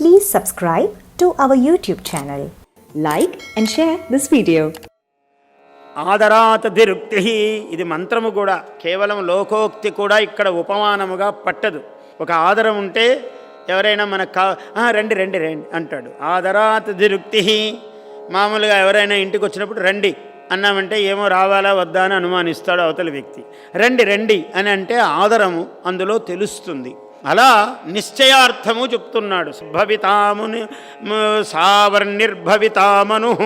Please subscribe to our YouTube channel. Like and share this video. ఆదరాత దిరుక్తి ఇది మంత్రము కూడా. కేవలం లోకోక్తి కూడా ఇక్కడ ఉపమానముగా పట్టదు. ఒక ఆదరం ఉంటే ఎవరైనా మనకు కా రండి రండి రండి అంటాడు. ఆదరాత దిరుక్తి మామూలుగా ఎవరైనా ఇంటికి వచ్చినప్పుడు రండి అన్నామంటే ఏమో రావాలా వద్దా అని అనుమానిస్తాడు అవతలి వ్యక్తి. రండి రండి అని అంటే ఆదరము అందులో తెలుస్తుంది. అలా నిశ్చయార్థము చెప్తున్నాడు. భవితాముని సావర్ణిర్భవితామను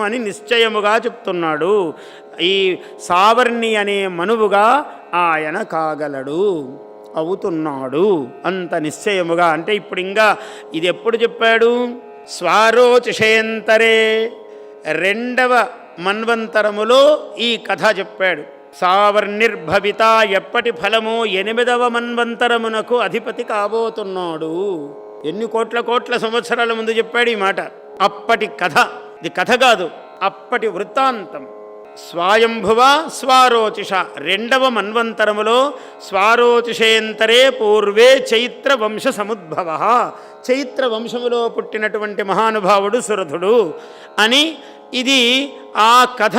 అని నిశ్చయముగా చెప్తున్నాడు. ఈ సావర్ణి అనే మనువుగా ఆయన కాగలడు అవుతున్నాడు అంత నిశ్చయముగా. అంటే ఇప్పుడు ఇంకా ఇది ఎప్పుడు చెప్పాడు? స్వారోచిషేంతరే రెండవ మన్వంతరములో ఈ కథ చెప్పాడు. సావర్ణిర్భవిత ఎప్పటి ఫలము ఎనిమిదవ మన్వంతరమునకు అధిపతి కాబోతున్నాడు. ఎన్ని కోట్ల కోట్ల సంవత్సరాల ముందు చెప్పాడు ఈ మాట. అప్పటి కథ ఇది కథ కాదు అప్పటి వృత్తాంతం. స్వాయంభువ స్వారోచిష రెండవ మన్వంతరములో స్వారోచిషేంతరే పూర్వే చైత్ర వంశ సముద్భవ. చైత్ర వంశములో పుట్టినటువంటి మహానుభావుడు సురథుడు అని ఇది ఆ కథ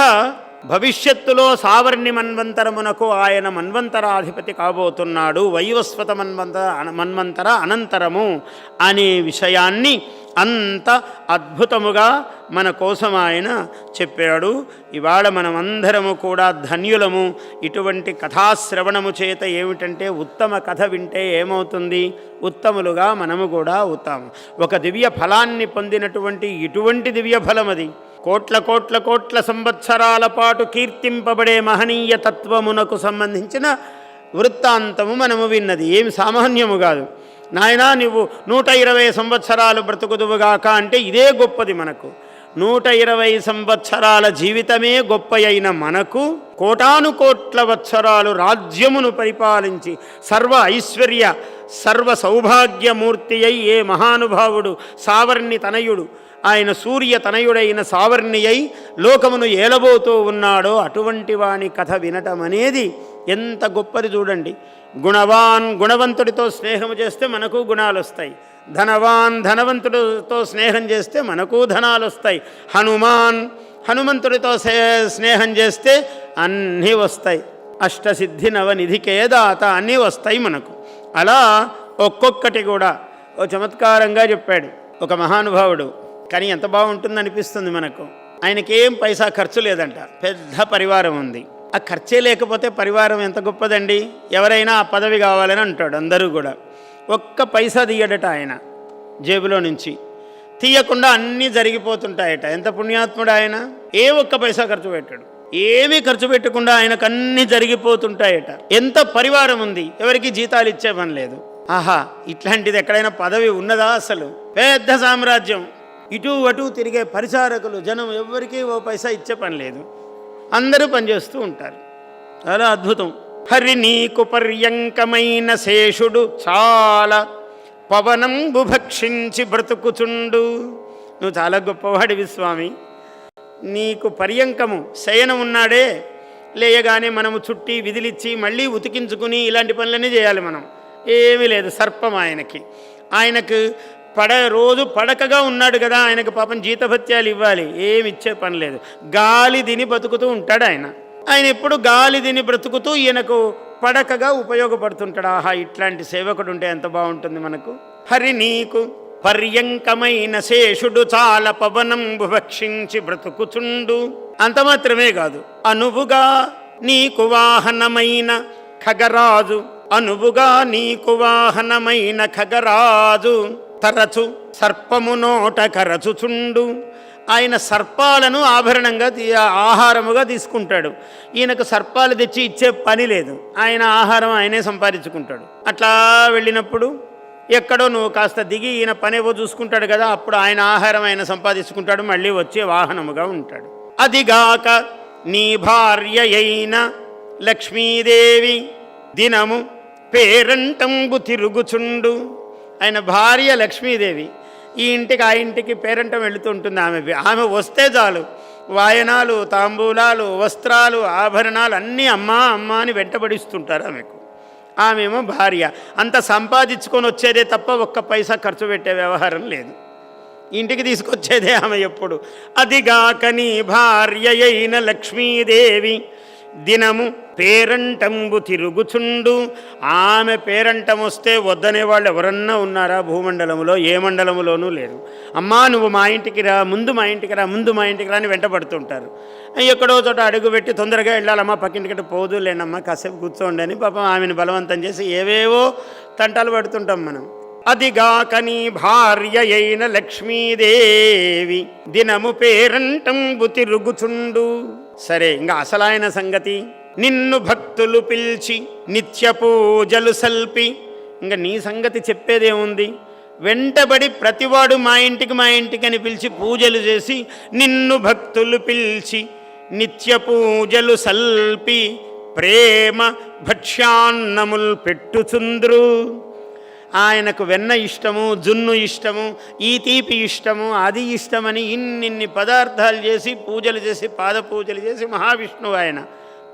భవిష్యత్తులో సావర్ణి మన్వంతరమునకు ఆయన మన్వంతరాధిపతి కాబోతున్నాడు వైవస్వత మన్వంత మన్వంతర అనంతరము అనే విషయాన్ని అంత అద్భుతముగా మన కోసం ఆయన చెప్పాడు. ఇవాళ మనమందరము కూడా ధన్యులము. ఇటువంటి కథాశ్రవణము చేత ఏమిటంటే ఉత్తమ కథ వింటే ఏమవుతుంది? ఉత్తములుగా మనము కూడా అవుతాము. ఒక దివ్య ఫలాన్ని పొందినటువంటి ఇటువంటి దివ్య ఫలం అది కోట్ల కోట్ల కోట్ల సంవత్సరాల పాటు కీర్తింపబడే మహనీయ తత్వమునకు సంబంధించిన వృత్తాంతము మనము విన్నది. ఏం సామాన్యము కాదు. నాయనా నువ్వు నూట ఇరవై సంవత్సరాలు బ్రతుకుదువుగాక అంటే ఇదే గొప్పది మనకు. నూట ఇరవై సంవత్సరాల జీవితమే గొప్ప అయిన మనకు కోటాను కోట్ల వత్సరాలు రాజ్యమును పరిపాలించి సర్వ ఐశ్వర్య సర్వ సౌభాగ్యమూర్తి అయి ఏ మహానుభావుడు సావర్ణి తనయుడు ఆయన సూర్య తనయుడైన సావర్ణి అయి లోకమును ఏలబోతూ ఉన్నాడో అటువంటి వాని కథ వినటం అనేది ఎంత గొప్పది చూడండి. గుణవాన్ గుణవంతుడితో స్నేహం చేస్తే మనకు గుణాలు వస్తాయి ధనవాన్ ధనవంతుడితో స్నేహం చేస్తే మనకు ధనాలు వస్తాయి హనుమాన్ హనుమంతుడితో స్నేహం చేస్తే అన్నీ వస్తాయి. అష్టసిద్ధి నవనిధికేదాత అన్నీ వస్తాయి మనకు. అలా ఒక్కొక్కటి కూడా. ఓ చమత్కారంగా చెప్పాడు. ఒక మహానుభావుడు. కానీ ఎంత బాగుంటుంది అనిపిస్తుంది మనకు. ఆయనకేం పైసా ఖర్చు లేదంట. పెద్ద పరివారం ఉంది. ఆ ఖర్చే లేకపోతే పరివారం ఎంత గొప్పదండి? ఎవరైనా ఆ పదవి కావాలని అంటాడు అందరూ కూడా. ఒక్క పైసా తీయడట ఆయన జేబులో నుంచి. తీయకుండా అన్నీ జరిగిపోతుంటాయట. ఎంత పుణ్యాత్ముడు ఆయన? ఏ ఒక్క పైసా ఖర్చు పెట్టాడు. ఏమీ ఖర్చు పెట్టకుండా ఆయనకు అన్నీ జరిగిపోతుంటాయట. ఎంత పరివారం ఉంది? ఎవరికి జీతాలు ఇచ్చే పని లేదు. ఆహా ఇట్లాంటిది ఎక్కడైనా పదవి ఉన్నదా అసలు? పెద్ద సామ్రాజ్యం. ఇటు అటు తిరిగే పరిచారకులు జనం ఎవరికీ ఓ పైసా ఇచ్చే పని లేదు. అందరూ పనిచేస్తూ ఉంటారు. చాలా అద్భుతం. హరి నీకు పర్యంకమైన శేషుడు చాలా పవనం భుభక్షించి బ్రతుకుచుండు. నువ్వు చాలా గొప్పవాడివి స్వామి. నీకు పర్యంకము శయనం ఉన్నాడే. లేయగానే మనము చుట్టి విదిలిచ్చి మళ్ళీ ఉతికించుకుని ఇలాంటి పనులన్నీ చేయాలి మనం. ఏమీ లేదు సర్పం ఆయనకి. ఆయనకు పడ రోజు పడకగా ఉన్నాడు కదా ఆయనకు పాపం జీతభత్యాలు ఇవ్వాలి. ఏమి ఇచ్చే పని లేదు. గాలి తిని బతుకుతూ ఉంటాడు ఆయన. ఆయన ఎప్పుడు గాలి తిని బ్రతుకుతూ ఈయనకు పడకగా ఉపయోగపడుతుంటాడు. ఆహా ఇట్లాంటి సేవకుడు ఉంటే ఎంత బాగుంటుంది మనకు. హరి నీకు పర్యంకమైన శేషుడు చాలా పవనం భక్షించి బ్రతుకుచుండు. అంత మాత్రమే కాదు అనువుగా నీకు వాహనమైన ఖగరాజు అనువుగా నీకు వాహనమైన ఖగరాజు. తరచు సర్పము నోట కరచుచుండు. ఆయన సర్పాలను ఆభరణంగా తీ- ఆహారముగా తీసుకుంటాడు. ఈయనకు సర్పాలు తెచ్చి ఇచ్చే పని లేదు. ఆయన ఆహారం ఆయనే సంపాదించుకుంటాడు. అట్లా వెళ్ళినప్పుడు ఎక్కడో నువ్వు కాస్త దిగి ఈయన పనేవో చూసుకుంటాడు కదా అప్పుడు ఆయన ఆహారం ఆయన సంపాదించుకుంటాడు మళ్ళీ వచ్చే వాహనముగా ఉంటాడు. అదిగాక నీ భార్య అయిన లక్ష్మీదేవి దినము పేరంటంబు తిరుగుచుండు. ఆయన భార్య లక్ష్మీదేవి. ఈ ఇంటికి ఆ ఇంటికి పేరంటం వెళుతుంటుంది ఆమె. ఆమె వస్తే చాలు. వాయనాలు తాంబూలాలు వస్త్రాలు ఆభరణాలు అన్నీ అమ్మా అమ్మ అని వెంటబడిస్తుంటారు ఆమెకు. ఆమెమో భార్య. అంత సంపాదించుకొని వచ్చేదే తప్ప ఒక్క పైసా ఖర్చు పెట్టే వ్యవహారం లేదు. ఇంటికి తీసుకొచ్చేదే ఆమె ఎప్పుడు. అదిగాకని భార్య అయిన లక్ష్మీదేవి దినము పేరంటంబు తిరుగుచుండు. ఆమె పేరంటం వస్తే వద్దనే వాళ్ళు ఎవరన్నా ఉన్నారా భూమండలంలో ఏ మండలంలోనూ లేరు. అమ్మా నువ్వు మా ఇంటికి రా ముందు మా ఇంటికి రా ముందు మా ఇంటికి రా అని వెంటబడుతుంటారు ఎక్కడో చోట అడుగు పెట్టి తొందరగా వెళ్ళాలమ్మా పక్కింటికి పోదు లేనమ్మా కాసేపు కూర్చోండి అని పాపం ఆమెను బలవంతం చేసి ఏవేవో తంటాలు పడుతుంటాం మనం. అదిగాకని భార్య అయిన లక్ష్మీదేవి దినము పేరంటంబు తిరుగుచుండు. సరే ఇంకా అసలైన సంగతి. నిన్ను భక్తులు పిలిచి నిత్య పూజలు సల్పి. ఇంకా నీ సంగతి చెప్పేదేముంది? వెంటబడి ప్రతివాడు మా ఇంటికి మా ఇంటికి అని పిలిచి పూజలు చేసి నిన్ను భక్తులు పిలిచి నిత్య పూజలు సల్పి. ప్రేమ భక్ష్యాన్నముల్ పెట్టుచుంద్రు ఆయనకు వెన్న ఇష్టము జున్ను ఇష్టము ఈ తీపి ఇష్టము అది ఇష్టమని ఇన్నిన్ని పదార్థాలు చేసి పూజలు చేసి పాద పూజలు చేసి మహావిష్ణువు ఆయన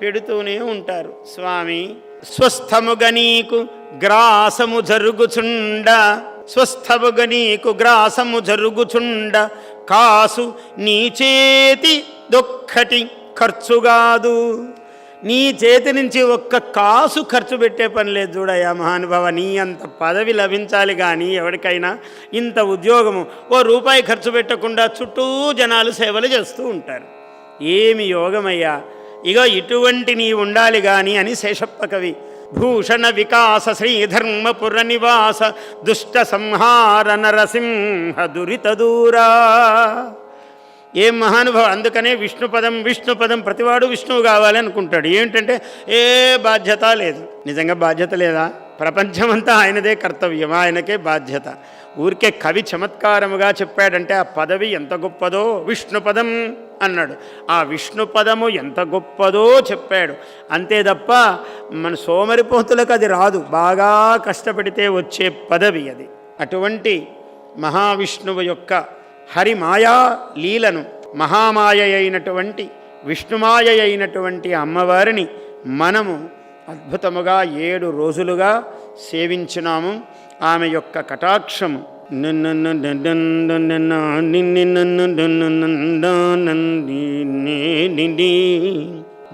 పెడుతూనే ఉంటారు. స్వామి స్వస్థముగా నీకు గ్రాసము జరుగుచుండ స్వస్థముగా నీకు గ్రాసము జరుగుచుండ కాసు నీ చేతి దొక్కటి ఖర్చుగాదు. నీ చేతి నుంచి ఒక్క కాసు ఖర్చు పెట్టే పని లేదు చూడయ్యా మహానుభావ నీ అంత పదవి లభించాలి కానీ ఎవరికైనా ఇంత ఉద్యోగము ఓ రూపాయి ఖర్చు పెట్టకుండా చుట్టూ జనాలు సేవలు చేస్తూ ఉంటారు. ఏమి యోగమయ్యా? ఇగో ఇటువంటి నీ ఉండాలి కానీ అని శేషప్ప కవి భూషణ వికాస శ్రీధర్మపుర నివాస దుష్ట సంహార నరసింహ దురిత దూరా. ఏం మహానుభావం అందుకనే విష్ణుపదం విష్ణుపదం ప్రతివాడు విష్ణువు కావాలి అనుకుంటాడు. ఏంటంటే ఏ బాధ్యత లేదు. నిజంగా బాధ్యత లేదా? ప్రపంచమంతా ఆయనదే కర్తవ్యం ఆయనకే బాధ్యత. ఊరికే కవి చమత్కారముగా చెప్పాడంటే ఆ పదవి ఎంత గొప్పదో విష్ణుపదం అన్నాడు. ఆ విష్ణుపదము ఎంత గొప్పదో చెప్పాడు. అంతే తప్ప మన సోమరిపోతులకు అది రాదు. బాగా కష్టపడితే వచ్చే పదవి అది. అటువంటి మహావిష్ణువు యొక్క హరిమాయా లీలను మహామాయ అయినటువంటి విష్ణుమాయ అయినటువంటి అమ్మవారిని మనము అద్భుతముగా ఏడు రోజులుగా సేవించినాము. ఆమె యొక్క కటాక్షము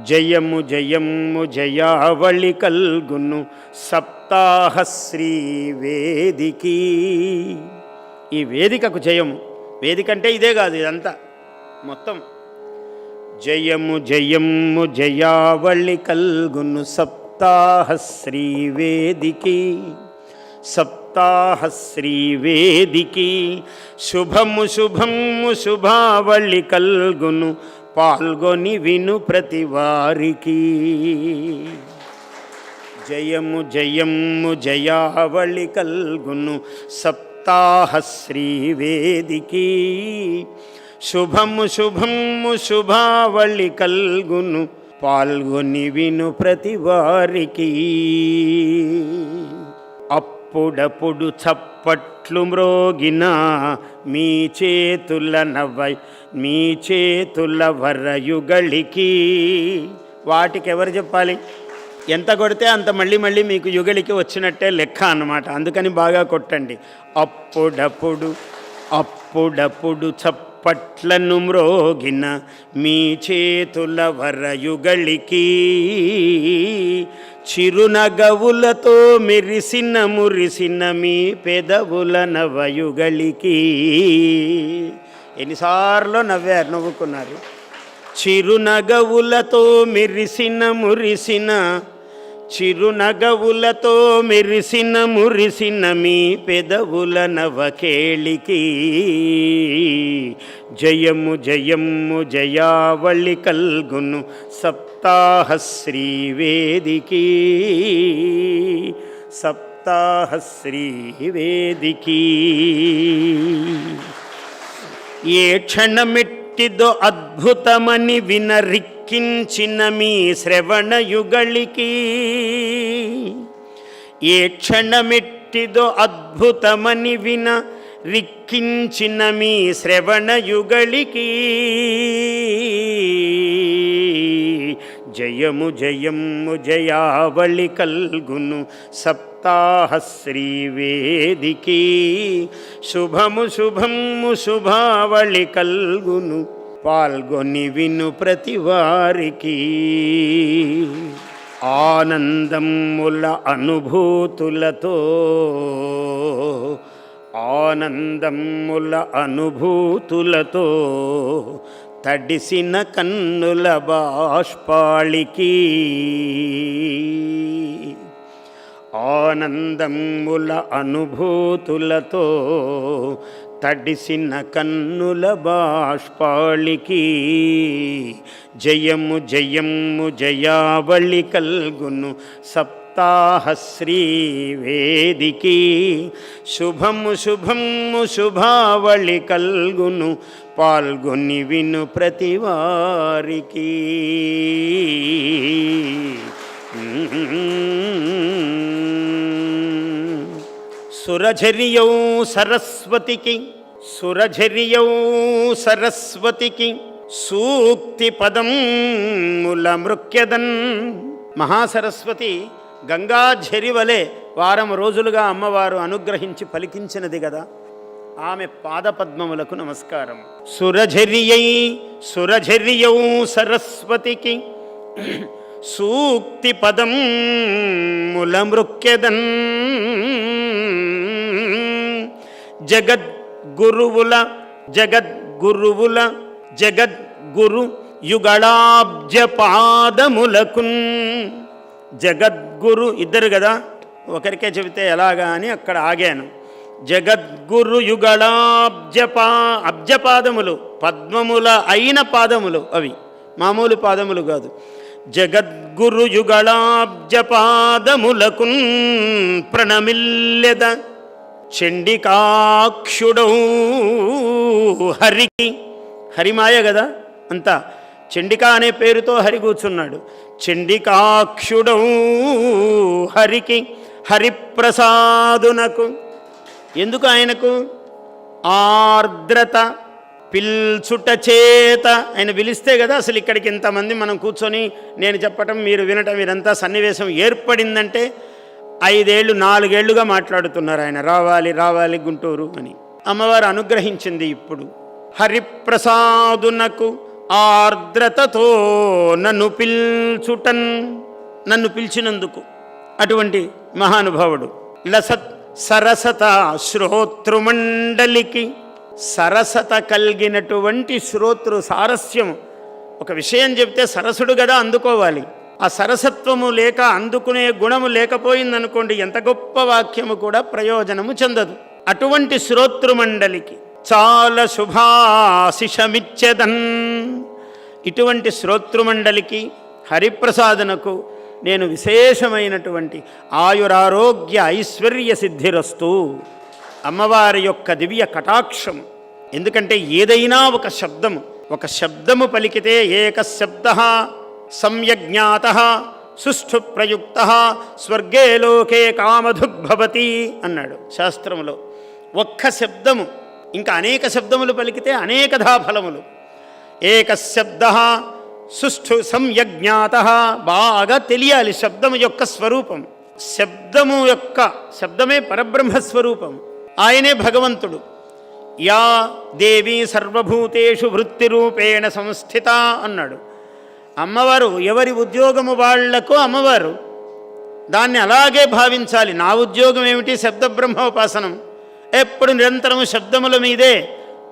జయము జయము జయావళి కల్గును సప్తాహ శ్రీ వేదికి ఈ వేదికకు జయము వేదికంటే ఇదే కాదు ఇదంతా. మొత్తం. జయము జయము జయావళి కల్గును సప్తాహ శ్రీ వేదికి సప్తాహ శ్రీ వేదికి శుభము శుభము శుభావళి కల్గును పాల్గొని విను ప్రతి వారికి. జయము జయము జయావళి కల్గును సప్తాహ శ్రీ వేదికి. శుభము శుభము శుభావళి కల్గును పాల్గొని విను ప్రతి వారికి. అప్పుడప్పుడు చప్పట్లు మ్రోగిన మీ చేతుల నవ్వై మీ చేతుల వరయుగళికి. వాటికి ఎవరు చెప్పాలి? ఎంత కొడితే అంత మళ్ళీ మళ్ళీ మీకు యుగలికి వచ్చినట్టే లెక్క అన్నమాట. అందుకని బాగా కొట్టండి. అప్పుడప్పుడు అప్పుడప్పుడు చప్పట్లను మ్రోగిన మీ చేతుల వరయుగళికి చిరునగవులతో మెరిసిన మురిసిన మీ పెదవుల నవయుగళికి. ఎన్నిసార్లు నవ్వారు నవ్వుకున్నారు. చిరునగవులతో మెరిసిన మురిసిన చిరునగవులతో మెరిసిన మురిసిన మీ పెదవుల నవకేళికి. జయము జయము జయావళి కల్గును సప్తాహ శ్రీ సప్తాహ శ్రీ ఏ క్షణమిట్ అద్భుతమని వినరిక్కించిన మీ శ్రవణ యుగళికి ఏ క్షణమెట్టిదో అద్భుతమని విన రిక్కించిన మీ శ్రవణయుగళికి. జయము జయము జయావళి కల్గును సప్తాహ శ్రీవేదికి శుభము శుభము శుభావళి కల్గును పాల్గొని విను ప్రతి వారికి ఆనందముల అనుభూతులతో ఆనందముల అనుభూతులతో తడిసిన కన్నుల బాష్పాళికి. ఆనందముల అనుభూతులతో తడిసిన కన్నుల బాష్పాళికి. జయము జయము జయావళి కల్గును సప్ శ్రీవేదికి శుభము శుభము శుభావళి కల్గును పాల్గొని విను ప్రతివారికి. సురఝరియౌ సరస్వతికి సురఝరియౌ సరస్వతికి సూక్తి పదం ముల మృక్యదన్ మహాసరస్వతి గంగాఝరి వలె వారం రోజులుగా అమ్మవారు అనుగ్రహించి పలికించినది కదా ఆమె పాదపద్మములకు నమస్కారం. సురఝరియై సురఝరియౌ సరస్వతికి. సూక్తి పదం ములమృక్యదన్ జగద్గురువుల జగద్గురువుల జగద్గురు యుగళాబ్జ పాదములకున్. జగద్గురు ఇద్దరు కదా? ఒకరికే చెబితే ఎలాగా అని అక్కడ ఆగాను. జగద్గురు యుగళాబ్జపా అబ్జపాదములు పద్మముల అయిన పాదములు అవి. మామూలు పాదములు కాదు. జగద్గురు యుగళాబ్జపాదములకు ప్రణమిల్లెద చండికాక్షుడౌ హరికి. హరిమాయ కదా అంతా. చండిక అనే పేరుతో హరి కూర్చున్నాడు చండికాక్షుడౌ హరికి హరిప్రసాదునకు. ఎందుకు ఆయనకు? ఆర్ద్రత పిల్చుట చేత. ఆయన పిలిస్తే కదా అసలు ఇక్కడికి ఇంతమంది మనం కూర్చొని నేను చెప్పటం మీరు వినటం ఇదంతా సన్నివేశం ఏర్పడిందంటే ఐదేళ్ళు నాలుగేళ్ళుగా మాట్లాడుతున్నారు ఆయన. రావాలి రావాలి గుంటూరు అని. అమ్మవారు అనుగ్రహించింది ఇప్పుడు. హరిప్రసాదునకు ఆర్ద్రతతో నన్ను పిల్చుటన్ నన్ను పిలిచినందుకు అటువంటి మహానుభావుడు. లసత్ సరసత శ్రోతృమండలికి సరసత కలిగినటువంటి శ్రోతృ సారస్యం ఒక విషయం చెప్తే సరసుడు కదా అందుకోవాలి. ఆ సరసత్వము లేక అందుకునే గుణము లేకపోయిందనుకోండి ఎంత గొప్ప వాక్యము కూడా ప్రయోజనము చెందదు. అటువంటి శ్రోతృమండలికి చాలా శుభాశిషమిచ్చదన్. ఇటువంటి శ్రోతృమండలికి హరిప్రసాదనకు నేను విశేషమైనటువంటి ఆయురారోగ్య ఐశ్వర్య సిద్ధిరస్తు. అమ్మవారి యొక్క దివ్య కటాక్షం. ఎందుకంటే ఏదైనా ఒక శబ్దము ఒక శబ్దము పలికితే ఏక శబ్ద సమ్యజ్ఞాత సుష్ఠు ప్రయుక్త స్వర్గే లోకే కామధుగ్భవతి అన్నాడు శాస్త్రములో. ఒక్క శబ్దము ఇంకా అనేక శబ్దములు పలికితే అనేకధా ఫలములు. ఏక శబ్ద సుష్ఠు సంయజ్ఞాత బాగా తెలియాలి శబ్దము యొక్క స్వరూపం. శబ్దము యొక్క శబ్దమే పరబ్రహ్మస్వరూపం ఆయనే భగవంతుడు. యా దేవి సర్వభూతేషు వృత్తిరూపేణ సంస్థిత అన్నాడు. అమ్మవారు ఎవరి ఉద్యోగము వాళ్ళకు అమ్మవారు. దాన్ని అలాగే భావించాలి. నా ఉద్యోగం ఏమిటి? శబ్ద బ్రహ్మోపాసనం ఎప్పుడు నిరంతరము శబ్దముల మీదే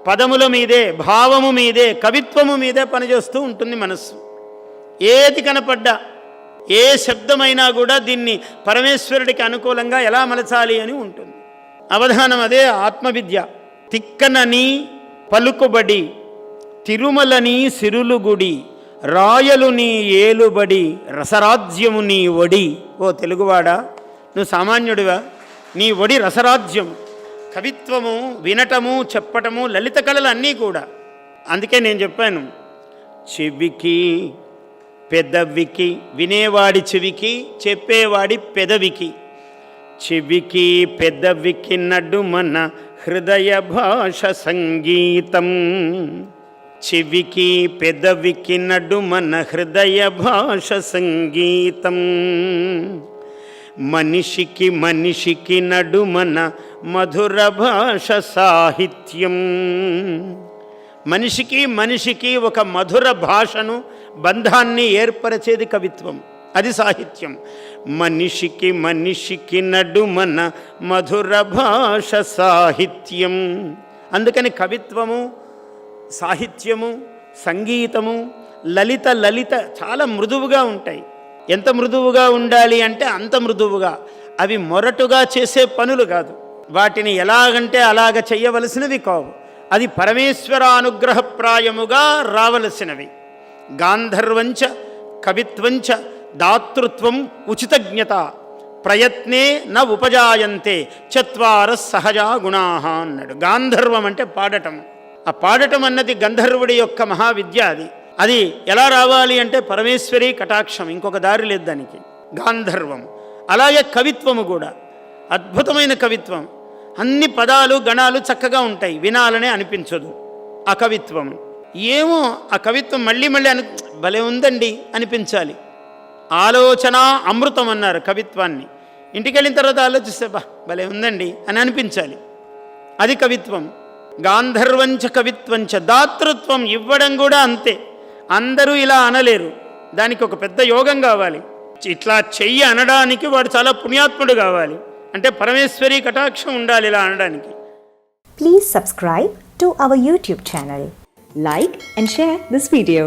పదముల మీదే భావము మీదే కవిత్వము మీదే పనిచేస్తూ ఉంటుంది మనస్సు. ఏది కనపడ్డా ఏ శబ్దమైనా కూడా దీన్ని పరమేశ్వరుడికి అనుకూలంగా ఎలా మలచాలి అని ఉంటుంది. అవధానం అదే ఆత్మవిద్య. తిక్కనని పలుకుబడి తిరుమలని సిరులుగుడి రాయలు నీ ఏలుబడి రసరాజ్యము నీ ఒడి. ఓ తెలుగువాడా నువ్వు సామాన్యుడివా? నీ ఒడి రసరాజ్యం కవిత్వము వినటము చెప్పటము లలిత కళలు అన్నీ కూడా. అందుకే నేను చెప్పాను చెవికి పెదవికి వినేవాడి చెవికి చెప్పేవాడి పెదవికి. చెవికి పెదవికి నడుమన హృదయ భాష సంగీతం. చెవికి పెదవికి నడుమన హృదయ భాష సంగీతం. మనిషికి మనిషికి నడుమన మధుర భాష సాహిత్యం. మనిషికి మనిషికి ఒక మధుర భాషను బంధాన్ని ఏర్పరిచేది కవిత్వం. అది సాహిత్యం. మనిషికి మనిషికి నడుమన మధుర భాష సాహిత్యం. అందుకని కవిత్వము సాహిత్యము సంగీతము లలిత లలిత చాలా మృదువుగా ఉంటాయి. ఎంత మృదువుగా ఉండాలి అంటే అంత మృదువుగా. అవి మొరటుగా చేసే పనులు కాదు. వాటిని ఎలాగంటే అలాగ చెయ్యవలసినవి కావు. అది పరమేశ్వర అనుగ్రహప్రాయముగా రావలసినవి. గాంధర్వంచ కవిత్వంచ దాతృత్వం ఉచితజ్ఞత. ప్రయత్నే న ఉపజాయంతే చత్వార సహజా గుణా అన్నాడు. గాంధర్వం అంటే పాడటం. ఆ పాడటం అన్నది గంధర్వుడి యొక్క మహావిద్య అది. అది ఎలా రావాలి అంటే పరమేశ్వరి కటాక్షం ఇంకొక దారి లేదు దానికి. గాంధర్వం. అలాగే కవిత్వము కూడా. అద్భుతమైన కవిత్వం. అన్ని పదాలు గణాలు చక్కగా ఉంటాయి. వినాలనే అనిపించదు. ఆ కవిత్వం ఏమో ఆ కవిత్వం మళ్ళీ మళ్ళీ అను భలే ఉందండి అనిపించాలి. ఆలోచన అమృతం అన్నారు కవిత్వాన్ని. ఇంటికి వెళ్ళిన తర్వాత ఆలోచిస్తే బా భలే ఉందండి అని అనిపించాలి. అది కవిత్వం. గాంధర్వంచ కవిత్వంచ దాతృత్వం ఇవ్వడం కూడా అంతే. అందరూ ఇలా అనలేరు. దానికి ఒక పెద్ద యోగం కావాలి. ఇట్లా చెయ్యి అనడానికి వాడు చాలా పుణ్యాత్ముడు కావాలి. అంటే పరమేశ్వరి కటాక్షం ఉండాలి ఇలా అనడానికి. Please subscribe to our YouTube channel like and share this video